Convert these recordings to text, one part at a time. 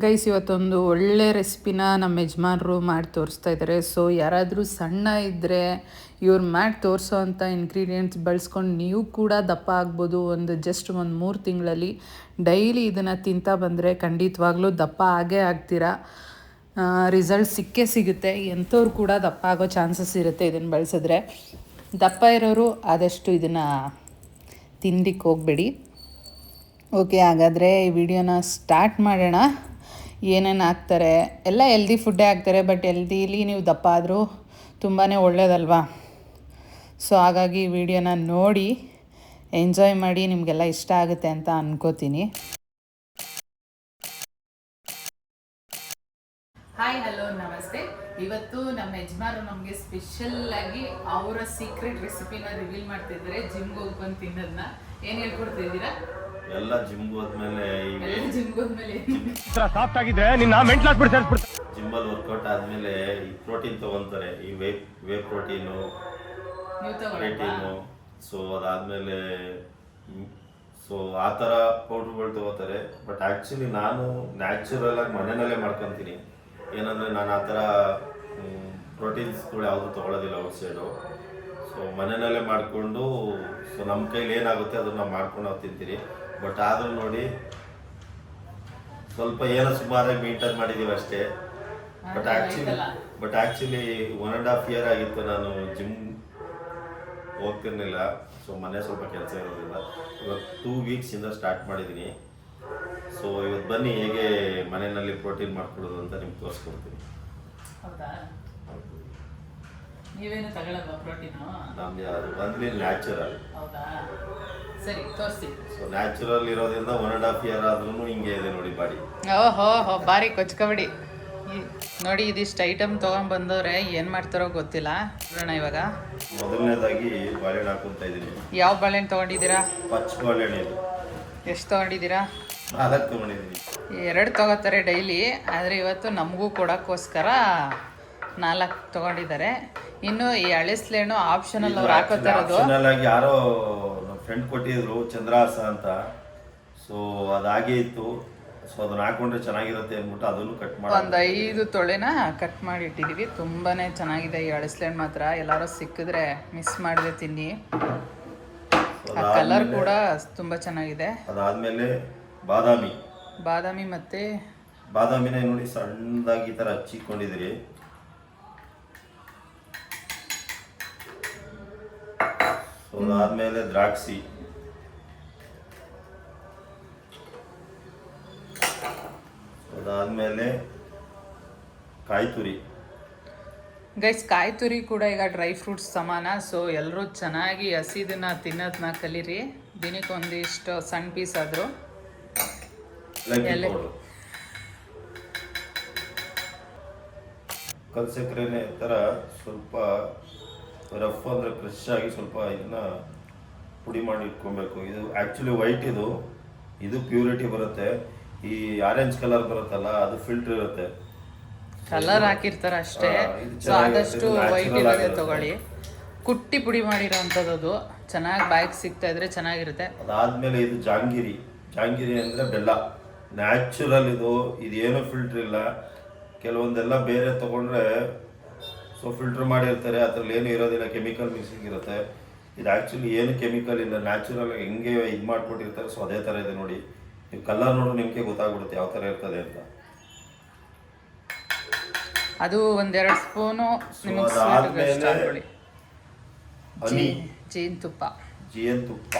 Guys, ಇವತ್ತೊಂದು ಒಳ್ಳೆ ರೆಸಿಪಿನ ನಮ್ಮ ಯಜಮಾನರು ಮಾಡಿ ತೋರಿಸ್ತಾ ಇದ್ದಾರೆ ಸೊ ಯಾರಾದರೂ ಸಣ್ಣ ಇದ್ದರೆ ಇವ್ರು ಮಾಡಿ ತೋರಿಸೋ ಅಂಥ ಇಂಗ್ರೀಡಿಯೆಂಟ್ಸ್ ಬಳಸ್ಕೊಂಡು ನೀವು ಕೂಡ ದಪ್ಪ ಆಗ್ಬೋದು. ಒಂದು ಜಸ್ಟ್ ಒಂದು ಮೂರು ತಿಂಗಳಲ್ಲಿ ಡೈಲಿ ಇದನ್ನು ತಿಂತಾ ಬಂದರೆ ಖಂಡಿತವಾಗ್ಲೂ ದಪ್ಪ ಆಗೇ ಆಗ್ತೀರಾ? ರಿಸಲ್ಟ್ ಸಿಕ್ಕೇ ಸಿಗುತ್ತೆ. ಎಂಥವ್ರು ಕೂಡ ದಪ್ಪ ಆಗೋ ಚಾನ್ಸಸ್ ಇರುತ್ತೆ ಇದನ್ನು ಬಳಸಿದ್ರೆ. ದಪ್ಪ ಇರೋರು ಆದಷ್ಟು ಇದನ್ನು ತಿಂದಿಕ್ಕೆ ಹೋಗಬೇಡಿ. ಓಕೆ ಹಾಗಾದರೆ ಈ ವಿಡಿಯೋನ ಸ್ಟಾರ್ಟ್ ಮಾಡೋಣ. ಏನೇನು ಹಾಕ್ತಾರೆ, ಎಲ್ಲ ಎಲ್ದಿ ಫುಡ್ಡೇ ಹಾಕ್ತಾರೆ ಬಟ್ ಎಲ್ದಿಲಿ ನೀವು ದಪ್ಪ ಆದರೂ ತುಂಬಾ ಒಳ್ಳೇದಲ್ವಾ? ಸೊ ಹಾಗಾಗಿ ಈ ವಿಡಿಯೋನ ನೋಡಿ ಎಂಜಾಯ್ ಮಾಡಿ ನಿಮಗೆಲ್ಲ ಇಷ್ಟ ಆಗುತ್ತೆ ಅಂತ ಅನ್ಕೋತೀನಿ. ಹಾಯ್ ಹಲೋ ನಮಸ್ತೆ. ಇವತ್ತು ನಮ್ಮ ಯಜಮಾರು ನಮಗೆ ಸ್ಪೆಷಲ್ ಆಗಿ ಅವರ ಸೀಕ್ರೆಟ್ ರೆಸಿಪಿನ ರಿವೀಲ್ ಮಾಡ್ತಿದ್ದಾರೆ. ಜಿಮ್ಗೆ ಹೋಗ್ಬಂದು ತಿನ್ನೋದನ್ನ ಏನು ಹೇಳ್ಕೊಡ್ತಿದ್ದೀರಾ? ಎಲ್ಲ ಜಿಮ್ಗೆ ಹೋದ್ಮೇಲೆ ಸಾಫ್ಟ್ ಆಗಿದ್ರೆ ನಿನ್ನ ಮೆಂಟ್ಲ್ ಹಾಸ್ಬಿಟ್ಟು ಸೇರಿಸ್ಬಿಡ್ತಾರೆ. ಜಿಮ್ಮಲ್ಲಿ ವರ್ಕೌಟ್ ಆದ್ಮೇಲೆ ಈ ಪ್ರೋಟೀನ್ ತಗೊಂತಾರೆ ಈ whey whey protein protein so ಅದಾದ್ಮೇಲೆ ಸೊ ಆ ಥರ ಪೌಡ್ರ್ಗಳು ತಗೋತಾರೆ. ಬಟ್ ಆ್ಯಕ್ಚುಲಿ ನಾನು ನ್ಯಾಚುರಲ್ ಆಗಿ ಮನೆಯಲ್ಲೇ ಮಾಡ್ಕೊತೀನಿ. ಏನಂದರೆ ನಾನು ಆ ಥರ ಪ್ರೋಟೀನ್ಸ್ಗಳು ಯಾವುದು ತೊಗೊಳೋದಿಲ್ಲ ಔಟ್ ಸೈಡು ಸೊ ಮನೆಯಲ್ಲೇ ಮಾಡಿಕೊಂಡು ಸೊ ನಮ್ಮ ಕೈಲಿ ಏನಾಗುತ್ತೆ ಅದನ್ನ ನಾವು ಮಾಡ್ಕೊಂಡು ನಾವು ತಿಂತೀರಿ ಬಟ್ ಆದರೂ ನೋಡಿ ಸ್ವಲ್ಪ ಏನೋ ಸುಮಾರಾಗಿ ಮೇಂಟೈನ್ ಮಾಡಿದ್ದೀವಿ ಅಷ್ಟೇ. But actually but actually one and half year ಆಗಿತ್ತು ನಾನು ಜಿಮ್ ಹೋಗ್ತಿರ್ಲಿಲ್ಲ. ಸೊ ಮನೆ ಸ್ವಲ್ಪ ಕೆಲಸ ಇರೋದಿಲ್ಲ ಇವತ್ತು ಟೂ ವೀಕ್ಸಿಂದ ಸ್ಟಾರ್ಟ್ ಮಾಡಿದ್ದೀನಿ ಸೊ ಇವತ್ತು ಬನ್ನಿ ಹೇಗೆ ಮನೆಯಲ್ಲಿ ಪ್ರೋಟೀನ್ ಮಾಡ್ಕೊಡೋದು ಅಂತ ನಿಮ್ಗೆ ತೋರಿಸ್ಕೊಡ್ತೀನಿ. ಹೌದಾ. ನೀವೇನು ತಗೊಳಲ್ವಾ ಪ್ರೋಟೀನು? ನಮ್ಗೆ ಅದು ಬಂದ್ಲಿ ನ್ಯಾಚುರಲ್ ಹೌದಾ? ಸರಿ ತೋರಿಸಿ. ಸೊ ನ್ಯಾಚುರಲ್ ಇರೋದ್ರಿಂದ ಒನ್ ಆ್ಯಂಡ್ ಹಾಫ್ ಇಯರ್ ಆದ್ರೂ ಹಿಂಗೆ ಇದೆ ನೋಡಿ ಬಾಡಿ. ಓಹೋ ಹೋ ಬಾರಿ ಕೊಚ್ಕೊಬಿಡಿ. ನೋಡಿ ಇದಿಷ್ಟು ಐಟಮ್ ತೊಗೊಂಬಂದವ್ರೆ ಏನು ಮಾಡ್ತಾರೋ ಗೊತ್ತಿಲ್ಲ. ನೋಡೋಣ ಇವಾಗ. ಮೊದಲನೇದಾಗಿ ಬಾಳೆಹಣ್ಣು ಹಾಕೊಂತ ಇದೀನಿ. ಯಾವ ಬಾಳೆಹಣ್ಣು ತೊಗೊಂಡಿದ್ದೀರಾ? ಪಚ್ಚ ಬಾಳೆಹಣ್ಣು ಇದು. ಎಷ್ಟು ತೊಗೊಂಡಿದ್ದೀರಾ? ನಾಲ್ಕು ತೊಗೊಂಡಿದ್ದೀನಿ ಎರಡು ತಗೋತಾರೆ ಡೈಲಿ ಆದರೆ ಇವತ್ತು ನಮಗೂ ಕೊಡೋಕ್ಕೋಸ್ಕರ ನಾಲ್ಕು ತಗೊಂಡಿದ್ದಾರೆ. ಇನ್ನು ಈ ಅಳಿಸ್ಲೇನು ಆಪ್ಷನಲ್ ಅವ್ರು ಹಾಕೋತಾ ಇರೋದು ಆಪ್ಷನಲ್ ಆಗಿ ಯಾರೋ ನಮ್ಮ ಫ್ರೆಂಡ್ ಕೊಟ್ಟಿದ್ರು ಚಂದ್ರಾಸ ಅಂತ. ಸೊ ಅದಾಗೇ ಇತ್ತು. ಸೊ ಅದನ್ನ ಹಾಕೊಂಡ್ರೆ ಚೆನ್ನಾಗಿರುತ್ತೆ ಅಂದ್ಬಿಟ್ಟು ಅದನ್ನು ಕಟ್ ಮಾಡಿ ಒಂದು ಐದು ತೊಳೆನ ಕಟ್ ಮಾಡಿ ಇಟ್ಟಿದ್ದೀವಿ ತುಂಬಾ ಚೆನ್ನಾಗಿದೆ ಈ ಅಳಿಸ್ಲೇಣ್ ಮಾತ್ರ. ಎಲ್ಲರೂ ಸಿಕ್ಕಿದ್ರೆ ಮಿಸ್ ಮಾಡಿದೆ ತಿನ್ನಿ. ಆ ಕಲರ್ ಕೂಡ ತುಂಬ ಚೆನ್ನಾಗಿದೆ. ಅದಾದ್ಮೇಲೆ ಬಾದಾಮಿ. ಬಾದಾಮಿ ಮತ್ತೆ ಬಾದಾಮಿನ ನೋಡಿ ಸಣ್ಣದಾಗಿ ಈ ಥರ ಹಚ್ಚಿಕೊಂಡಿದ್ದೀರಿ. ಸೊ ಅದಾದ್ಮೇಲೆ ದ್ರಾಕ್ಷಿ. ಅದಾದ್ಮೇಲೆ ಕಾಯಿ ತುರಿ ಗೈಸ್ ಕಾಯಿ ತುರಿ ಕೂಡ ಈಗ ಡ್ರೈ ಫ್ರೂಟ್ಸ್ ಸಮಾನ ಸೊ ಎಲ್ಲರೂ ಚೆನ್ನಾಗಿ ಹಸಿದನ್ನ ತಿನ್ನೋದನ್ನ ಕಲೀರಿ. ದಿನಕ್ಕೆ ಒಂದಿಷ್ಟು ಸಣ್ಣ ಪೀಸ್ ಆದರೂ. ಕಲ್ಸಕ್ರೆ ಥರ ಸ್ವಲ್ಪ ರಫ್ ಅಂದರೆ ಫ್ರೆಶ್ ಆಗಿ ಸ್ವಲ್ಪ ಇದನ್ನ ಪುಡಿ ಮಾಡಿ ಇಟ್ಕೊಬೇಕು. ಇದು ಆ್ಯಕ್ಚುಲಿ ವೈಟ್ ಇದು. ಇದು ಪ್ಯೂರಿಟಿ ಬರುತ್ತೆ. ಈ ಆರೆಂಜ್ ಕಲರ್ ಬರುತ್ತಲ್ಲ ಅದು ಫಿಲ್ಟರ್ ಇರುತ್ತೆ. ಕಲರ್ ಹಾಕಿರ್ತಾರೆ ಅಷ್ಟೇ. ಸೊ ಆದಷ್ಟು ವೈಟ್ ಇರೋದೇ ತಗೊಳ್ಳಿ. ಕುಟ್ಟಿ ಪುಡಿ ಮಾಡಿರೋ ಅಂಥದ್ದು ಚೆನ್ನಾಗಿ ಬಾಯಿಗೆ ಸಿಗ್ತಾ ಇದ್ರೆ ಚೆನ್ನಾಗಿರುತ್ತೆ. ಅದಾದ್ಮೇಲೆ ಇದು ಜಾಂಗಿರಿ. ಜಾಂಗಿರಿ ಅಂದರೆ ಬೆಲ್ಲ. ನ್ಯಾಚುರಲ್ ಇದು. ಇದೇನು ಫಿಲ್ಟರ್ ಇಲ್ಲ. ಕೆಲವೊಂದೆಲ್ಲ ಬೇರೆ ತಗೊಂಡ್ರೆ ಸೊ ಫಿಲ್ಟರ್ ಮಾಡಿರ್ತಾರೆ ಅದ್ರಲ್ಲಿ ಏನು ಇರೋದಿಲ್ಲ ಕೆಮಿಕಲ್ ಮಿಕ್ಸಿಂಗ್ ಇರುತ್ತೆ. ಇದು ಆ್ಯಕ್ಚುಲಿ ಏನು ಕೆಮಿಕಲ್ ಇಲ್ಲ ನ್ಯಾಚುರಲ್ ಹೆಂಗೆ ಇದು ಮಾಡ್ಕೊಟ್ಟಿರ್ತಾರೆ ಸೊ ಅದೇ ಥರ ಇದೆ ನೋಡಿ. ನೀವು ಕಲರ್ ನೋಡು ನಿಮಗೆ ಗೊತ್ತಾಗ್ಬಿಡುತ್ತೆ ಯಾವ ಥರ ಇರ್ತದೆ ಅಂತ. ಅದು ಒಂದೆರಡು ಸ್ಪೂನು ಹನಿ. ಜೇನುತುಪ್ಪ. ಜೇನುತುಪ್ಪ.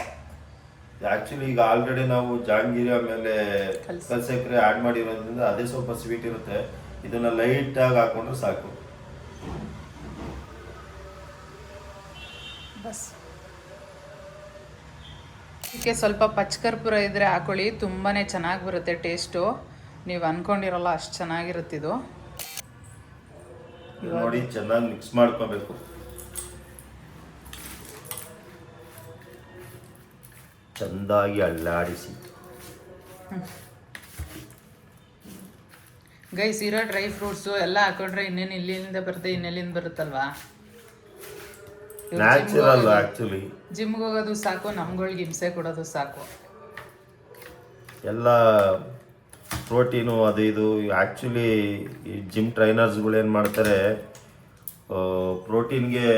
ಆ್ಯಕ್ಚುಲಿ ಈಗ ಆಲ್ರೆಡಿ ನಾವು ಜಾಂಗೀರಿ ಆಮೇಲೆ ಕಲ್ಸಿ. ಕಲ್ಸಕ್ರೆ ಆ್ಯಡ್ ಮಾಡಿರೋದ್ರಿಂದ ಅದೇ ಸ್ವಲ್ಪ ಸ್ವೀಟ್ ಇರುತ್ತೆ. ಇದನ್ನ ಲೈಟಾಗಿ ಹಾಕೊಂಡ್ರೆ ಸಾಕು. ಬಸ್ ಇದಕ್ಕೆ ಸ್ವಲ್ಪ ಪಚ್ಕರ್ಪುರ ಇದ್ರೆ ಹಾಕೊಳ್ಳಿ ತುಂಬಾ ಚೆನ್ನಾಗಿ ಬರುತ್ತೆ ಟೇಸ್ಟು ನೀವು ಅನ್ಕೊಂಡಿರಲ್ಲ ಅಷ್ಟು ಚೆನ್ನಾಗಿರುತ್ತೆ ಇದು. ನೋಡಿ ಚೆನ್ನಾಗಿ ಮಿಕ್ಸ್ ಮಾಡ್ಕೋಬೇಕು. ಚೆಂದಾಗಿ ಅಲ್ಲಾಡಿಸಿ. ಗೈಸ್ ಇರೋ ಡ್ರೈ ಫ್ರೂಟ್ಸು ಎಲ್ಲ ಹಾಕೊಂಡ್ರೆ ಇನ್ನೇನು ಇಲ್ಲಿಂದ ಬರುತ್ತೆ ಇನ್ನೆಲ್ಲಿಂದ ಬರುತ್ತಲ್ವಾ? ನ್ಯಾಚುರಲ್ ಆ್ಯಕ್ಚುಲಿ ಜಿಮ್ಗೆ ಹೋಗೋದು ಸಾಕು ನಮ್ಗಳಿಗೆ ಹಿಂಸೆ ಕೊಡೋದು ಸಾಕು. ಎಲ್ಲ ಪ್ರೋಟೀನು ಅದು ಇದು ಆ್ಯಕ್ಚುಲಿ ಈ ಜಿಮ್ ಟ್ರೈನರ್ಸ್ಗಳು ಏನು ಮಾಡ್ತಾರೆ ಪ್ರೋಟೀನ್ಗೆ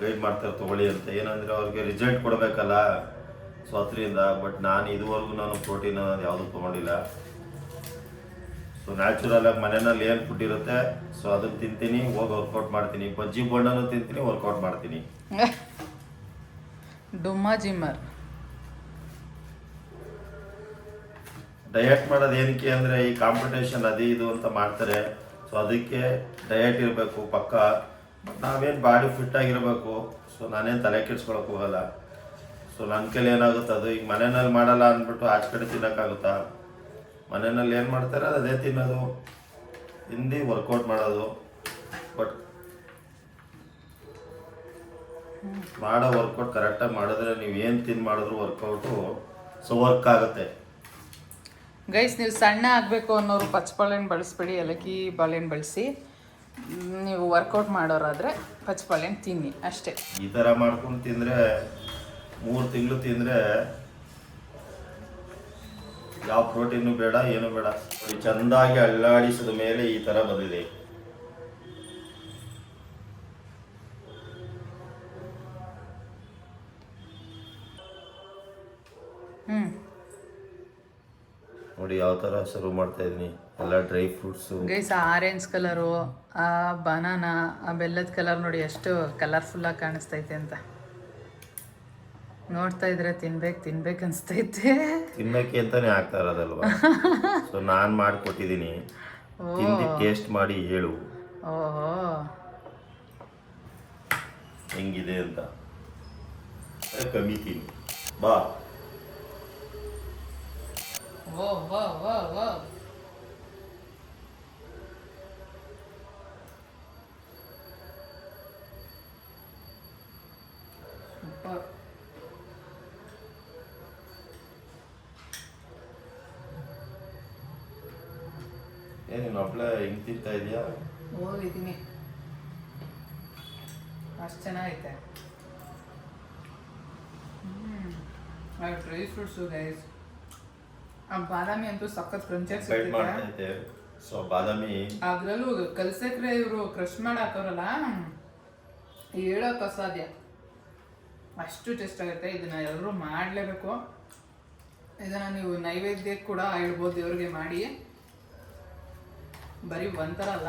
ಗೈಡ್ ಮಾಡ್ತಾರೆ ತಗೊಳ್ಳಿ ಅಂತ. ಏನಂದರೆ ಅವ್ರಿಗೆ ರಿಸಲ್ಟ್ ಕೊಡಬೇಕಲ್ಲ ಸೊ ಅದರಿಂದ ಬಟ್ ನಾನು ಇದುವರೆಗೂ ನಾನು ಪ್ರೋಟೀನ್ ಅನ್ನೋದು ಯಾವುದೂ ತೊಗೊಂಡಿಲ್ಲ. ಸೊ ನ್ಯಾಚುರಲ್ ಆಗಿ ಮನೆಯಲ್ಲಿ ಏನು ಫುಡ್ ಇರುತ್ತೆ ಸೊ ಅದನ್ನ ತಿಂತೀನಿ ಹೋಗಿ ವರ್ಕೌಟ್ ಮಾಡ್ತೀನಿ. ಬಜ್ಜಿ ಬೋಂಡನೂ ತಿಂತೀನಿ ವರ್ಕೌಟ್ ಮಾಡ್ತೀನಿ. ಡುಮ್ಮಾ ಜಿಮ್ಮರ್. ಡಯಟ್ ಮಾಡೋದು ಏನಕ್ಕೆ ಅಂದರೆ ಈ ಕಾಂಪಿಟೇಷನ್ ಅದು ಇದು ಅಂತ ಮಾಡ್ತಾರೆ. ಸೊ ಅದಕ್ಕೆ ಡಯಟ್ ಇರಬೇಕು ಪಕ್ಕ. ಬಟ್ ನಾವೇನು ಬಾಡಿ ಫಿಟ್ ಆಗಿರಬೇಕು ಸೊ ನಾನೇನು ತಲೆ ಕೆಡ್ಸ್ಕೊಳಕ್ ಹೋಗಲ್ಲ. ಸೊ ನನ್ನ ಕೈಲಿ ಏನಾಗುತ್ತೆ ಅದು ಈಗ ಮನೆಯಲ್ಲಿ ಮಾಡಲ್ಲ ಅಂದ್ಬಿಟ್ಟು ಆಚೆ ಕಡೆ ತಿನ್ನೋಕ್ಕಾಗುತ್ತಾ? ಮನೆಯಲ್ಲಿ ಏನು ಮಾಡ್ತಾರೆ? ಅದೇ ತಿನ್ನೋದು. ಹಿಂದಿ ವರ್ಕೌಟ್ ಮಾಡೋದು. ಬಟ್ ಮಾಡೋ ವರ್ಕೌಟ್ ಕರೆಕ್ಟಾಗಿ ಮಾಡಿದ್ರೆ ನೀವು ಏನು ತಿನ್ ಮಾಡಿದ್ರು ವರ್ಕೌಟು ಸೊ ವರ್ಕ್ ಆಗುತ್ತೆ. ಗೈಸ್ ನೀವು ಸಣ್ಣ ಆಗಬೇಕು ಅನ್ನೋರು ಪಚ್ಚಬಾಳೆಹಣ್ಣು ಬಳಸ್ಬೇಡಿ ಏಲಕ್ಕಿ ಬಾಳೆಹಣ್ಣು ಬಳಸಿ. ನೀವು ವರ್ಕೌಟ್ ಮಾಡೋರಾದರೆ ಪಚ್ಚಬಾಳೆಹಣ್ಣು ತಿನ್ನಿ ಅಷ್ಟೇ. ಈ ಥರ ಮಾಡ್ಕೊಂಡು ತಿಂದರೆ ಮೂರು ತಿಂಗಳು ತಿಂದರೆ ಯಾವ ಪ್ರೋಟೀನು ಬೇಡ ಏನು ಬೇಡ. ಚೆಂದಾಗಿ ಅಲ್ಲಾಡಿಸಿದ ಮೇಲೆ ಈ ತರ ಬಂದಿದೆ. ನೋಡಿ ಯಾವ ತರ ಶುರು ಮಾಡ್ತಾ ಇದ್ದೀನಿ. ಎಲ್ಲ dry fruits. Guys orange colour ಆ ಬನಾನಾ ಆ ಬೆಲ್ಲದ ಕಲರ್ ನೋಡಿ ಎಷ್ಟು ಕಲರ್ಫುಲ್ಲಾಗಿ ಕಾಣಿಸ್ತೈತೆ ಅಂತ. ನೋಡ್ತಾ ಇದ್ರೆ ತಿನ್ಬೇಕು ತಿನ್ಬೇಕು ಅನ್ಸ್ತೈತೆ. ತಿನ್ನಕ್ಕೆ ಅಂತಾನೆ ಆಗ್ತಾ ಇರೋದಲ್ವಾ? ಸೊ ನಾನು ಮಾಡಿಕೊಟ್ಟಿದ್ದೀನಿ ತಿಂದು ಟೇಸ್ಟ್ ಮಾಡಿ ಹೇಳು. ಓಹೋ. ಹೆಂಗಿದೆ ಅಂತ. ಕಮ್ಮಿ ತಿನ್ನಿ. ಬಾ. ಓ ಓ ಓ ಓ ಸೂಪರ್. ಏನು ನೀನು ಒಬ್ಳೆ ಹಿಂಗೆ ತಿಂತಾ ಇದೆಯಾ? ಹೋಗಿದ್ದೀನಿ ಅಷ್ಟು ಚೆನ್ನಾಗೈತೆ. ಹ್ಮ್. ಡ್ರೈ ಫ್ರೂಟ್ಸು ಗೈಸ್ ಆ ಬಾದಾಮಿ ಅಂತೂ ಸಖತ್ ಕ್ರಂಚಾಗಿ ಸಿಗ್ತೈತೆ. ಸೊ ಬಾದಾಮಿ. ಅದ್ರಲ್ಲೂ ಕಲ್ಸಕ್ರೆ ಇವರು ಕ್ರಶ್ ಮಾಡಾಕವ್ರಲ್ಲ? ಹೇಳೋಕ್ ಹೇಳೋಕೆ ಅಸಾಧ್ಯ ಅಷ್ಟು ಟೇಸ್ಟ್ ಆಗುತ್ತೆ. ಇದನ್ನ ಎಲ್ಲರೂ ಮಾಡಲೇಬೇಕು. ಇದನ್ನ ನೀವು ನೈವೇದ್ಯಕ್ಕೆ ಕೂಡ ಇಡ್ಬೋದು ದೇವ್ರಿಗೆ ಮಾಡಿ. ಬರೀ ಒಂಥರ ಅಲ್ಲ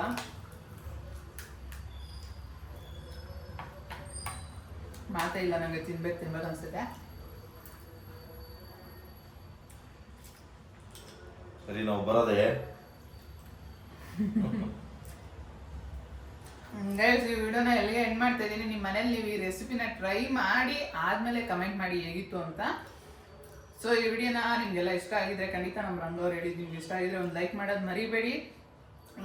ಮಾತೇ ಇಲ್ಲ ನನಗೆ ತಿನ್ಬೇಕು ತಿನ್ಬೇಕು ಅನ್ಸುತ್ತೆ. ಸರಿ ನಾವು ಬರೋದೇ? ಈ ವಿಡಿಯೋನ ಎಲ್ಲಿಗೆ ಎಂಡ್ ಮಾಡ್ತಾ ಇದ್ದೀನಿ. ನಿಮ್ಮ ಮನೇಲಿ ನೀವು ಈ ರೆಸಿಪಿನ ಟ್ರೈ ಮಾಡಿ ಆದ್ಮೇಲೆ ಕಮೆಂಟ್ ಮಾಡಿ ಹೇಗಿತ್ತು ಅಂತ. ಸೊ ಈ ವಿಡಿಯೋನ ನಿಮಗೆಲ್ಲ ಇಷ್ಟ ಆಗಿದ್ರೆ ಖಂಡಿತ ನಮ್ಮ ರಂಗವ್ರು ಹೇಳಿದ್ದು ನಿಮ್ಗೆ ಇಷ್ಟ ಆಗಿದ್ರೆ ಒಂದು ಲೈಕ್ ಮಾಡೋದು ಮರಿಬೇಡಿ.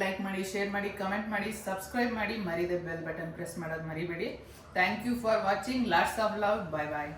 ಲೈಕ್ ಮಾಡಿ ಶೇರ್ ಮಾಡಿ ಕಮೆಂಟ್ ಮಾಡಿ ಸಬ್ಸ್ಕ್ರೈಬ್ ಮಾಡಿ, ಮರಿದೆ ಬೆಲ್ ಬಟನ್ ಪ್ರೆಸ್ ಮಾಡೋದು ಮರಿಬೇಡಿ. Thank you for watching lots of love bye bye